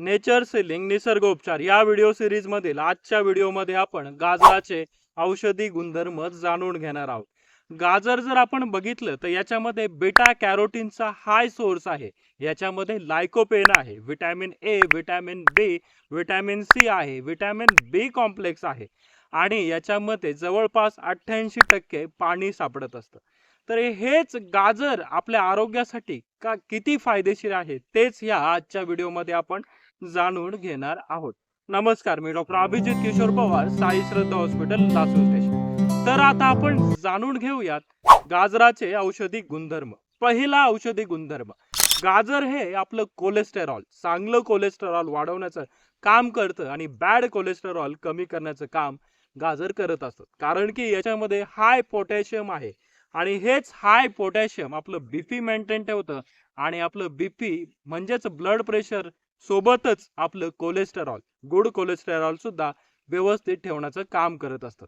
Nature selling निसर्गोपचार या video series मधील आजच्या व्हिडिओमध्ये आपण गाजराचे औषधी गुणधर्म जाणून घेणार आहोत. गाजर जर आपण बघितलं तर याच्यामध्ये बेटा कॅरोटीनचा हाय सोर्स आहे. याच्यामध्ये लायकोपेन आहे vitamin A vitamin B vitamin C आहे व्हिटॅमिन बी कॉम्प्लेक्स आहे. आणि याच्यामध्ये जवळपास अठ्ठ्याऐंशी टक्के पाणी सापडत असतं. तर हेच गाजर आपल्या आरोग्यासाठी का किती फायदेशीर आहे तेच ह्या आजच्या व्हिडिओमध्ये आपण जाणून घेणार आहोत. नमस्कार मी doctor Abhijit Kishor Pawar Sai Shraddha hospital Lasur station. तर आता आपण जाणून घेऊयात गाजराचे औषधी गुणधर्म. पहिला औषधी गुणधर्म गाजर हे आपलं कोलेस्टेरॉल चांगलं कोलेस्टेरॉल वाढवण्याचं काम करतं आणि बॅड कोलेस्टेरॉल कमी करण्याचं काम गाजर करत असतात कारण की याच्यामध्ये हाय पोटॅशियम आहे आणि हेच हाय पोटॅशियम आपलं बीपी मेंटेन ठेवतं आणि आपलं बीपी म्हणजेच ब्लड प्रेशर सोबतच आपलं कोलेस्टेरॉल गुड कोलेस्टेरॉल सुद्धा व्यवस्थित ठेवण्याचं काम करत असतात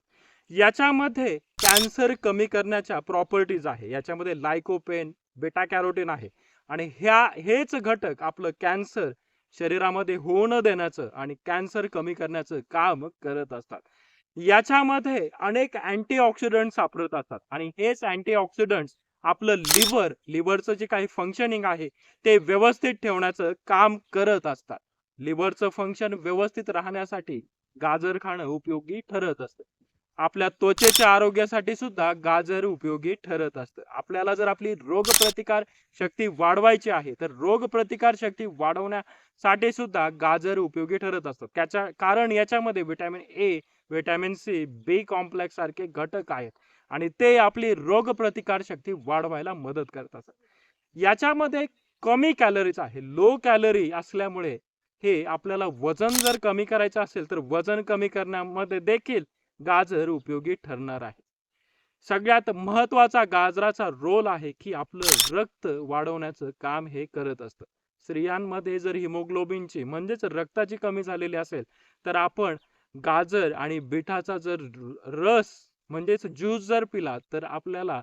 याच्यामध्ये कॅन्सर कमी करण्याच्या प्रॉपर्टीज आहे. याच्यामध्ये लायकोपेन बेटा कॅरोटीन आहे. आणि ह्या हेच घटक आपलं कॅन्सर शरीरामध्ये होऊ न देण्याचं आणि कॅन्सर कमी करण्याचं काम करत असतात. याच्यामध्ये अनेक अँटीऑक्सिडंट सापडत असतात. आणि हेच अँटीऑक्सिडंट्स आपलं लिव्हर लिव्हरचं जे काही फंक्शनिंग आहे ते व्यवस्थित ठेवण्याचं काम करत असतात. लिव्हरचं फंक्शन व्यवस्थित राहण्यासाठी गाजर खाणं उपयोगी ठरत असतं. आपल्या त्वचेच्या आरोग्यासाठी सुद्धा गाजर उपयोगी ठरत असतं. आपल्याला जर आपली रोगप्रतिकार शक्ती वाढवायची आहे तर रोगप्रतिकार शक्ती वाढवण्यासाठी सुद्धा गाजर उपयोगी ठरत असतो. त्याच्या कारण याच्यामध्ये vitamin A vitamin C B complex सारखे घटक आहेत. आणि ते आपली रोगप्रतिकार शक्ती वाढवायला मदत करतात. याच्यामध्ये कमी कॅलरीज आहे. लो कॅलरी असल्यामुळे हे आपल्याला वजन जर कमी करायचं असेल तर वजन कमी करण्यामध्ये देखील गाजर उपयोगी ठरणार आहे. सगळ्यात महत्त्वाचा गाजराचा रोल आहे की आपलं रक्त वाढवण्याचं काम हे करत असतं. स्त्रियांमध्ये जर हिमोग्लोबिनची म्हणजेच रक्ताची कमी झालेली असेल तर आपण गाजर आणि बिठाचा जर रस म्हणजेच ज्यूस जर पिला तर आपल्याला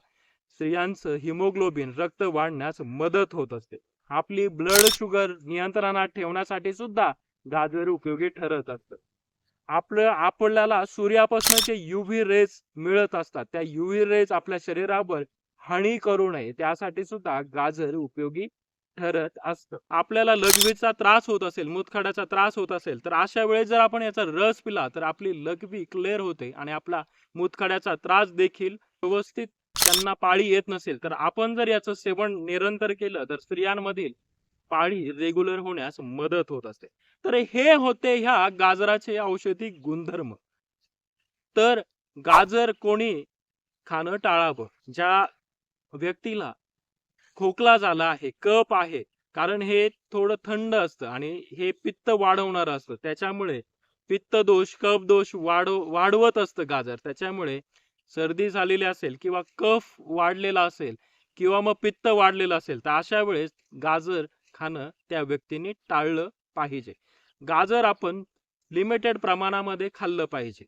स्त्रियांचं हिमोग्लोबिन रक्त वाढण्यास मदत होत असते. आपली ब्लड शुगर नियंत्रणात ठेवण्यासाठी सुद्धा गाजर उपयोगी ठरत असतं. आपलं आपल्याला सूर्यापासून जे युव्ही रेज मिळत असतात. त्या युव्ही रेज आपल्या शरीरावर हानी करू नये. त्यासाठी सुद्धा गाजर उपयोगी ठरत असतं आपल्याला लघवीचा त्रास होत असेल मुतखड्याचा त्रास होत असेल तर अशा वेळेस जर आपण याचा रस पिला तर आपली लघवी क्लिअर होते आणि आपला मुतखड्याचा त्रास देखील व्यवस्थित त्यांना पाळी येत नसेल. तर आपण जर याचं सेवन निरंतर केलं तर स्त्रियांमधील पाळी रेग्युलर होण्यास मदत होत असते. तर हे होते ह्या गाजराचे औषधी गुणधर्म. तर गाजर कोणी खाणं टाळावं? ज्या व्यक्तीला खोकला झाला आहे कप आहे कारण हे थोडं थंड असतं आणि हे पित्त वाढवणार असतं. त्याच्यामुळे पित्त दोष कफ दोष वाढव वाढवत असतं गाजर. त्याच्यामुळे सर्दी झालेली असेल किंवा कफ वाढलेला असेल किंवा मग पित्त वाढलेलं असेल तर अशा वेळेस गाजर खाणं त्या व्यक्तीने टाळलं पाहिजे. गाजर आपण लिमिटेड प्रमाणामध्ये खाल्लं पाहिजे.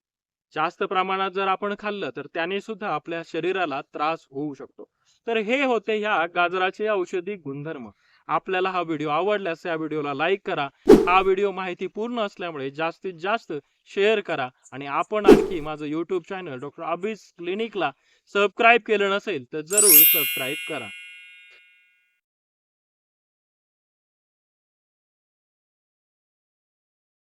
जास्त प्रमाणात जर आपण खाल्लं तर त्याने सुद्धा आपल्या शरीराला त्रास होऊ शकतो. तर हे होते ह्या गाजराचे औषधी गुणधर्म. आपल्याला हा व्हिडिओ आवडल्यास या व्हिडिओला लाईक करा. हा व्हिडिओ माहिती पूर्ण असल्यामुळे जास्तीत जास्त शेअर करा आणि आपण आणखी माझं यूट्यूब चॅनल डॉक्टर अभिज क्लिनिकला सबस्क्राईब केलं नसेल तर जरूर सबस्क्राईब करा.